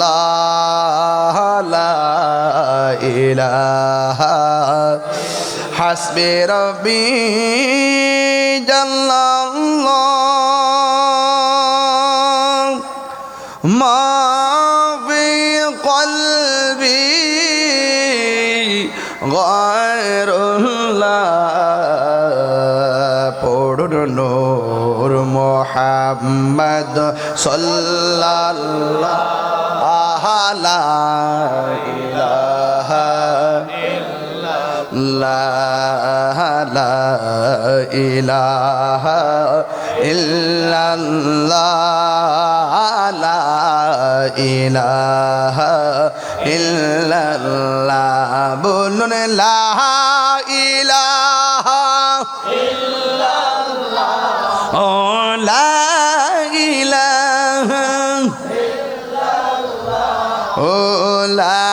লা ইলাহা লা ইলাহা। হাসবি রব্বি জাল্লাল্লাহ মা নূর মোহাম্মদ সাল্লাল্লাহ লা ইলাহা লা ইলাহা ইল্লাল্লাহ। ইলাহা ইল্লাল্লাহ। বলুন লা ইলাহা ও লা ইলাহা ও লা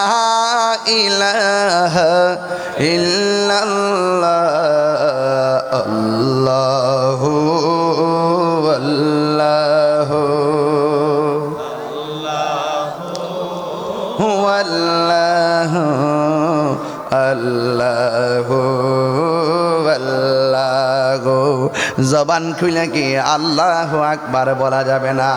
ইলাহা ইল্লাল্লাহ। আল্লাহু আল্লাহ আল্লাহ। জবান খুলে কি আল্লাহ আকবার বলা যাবে না?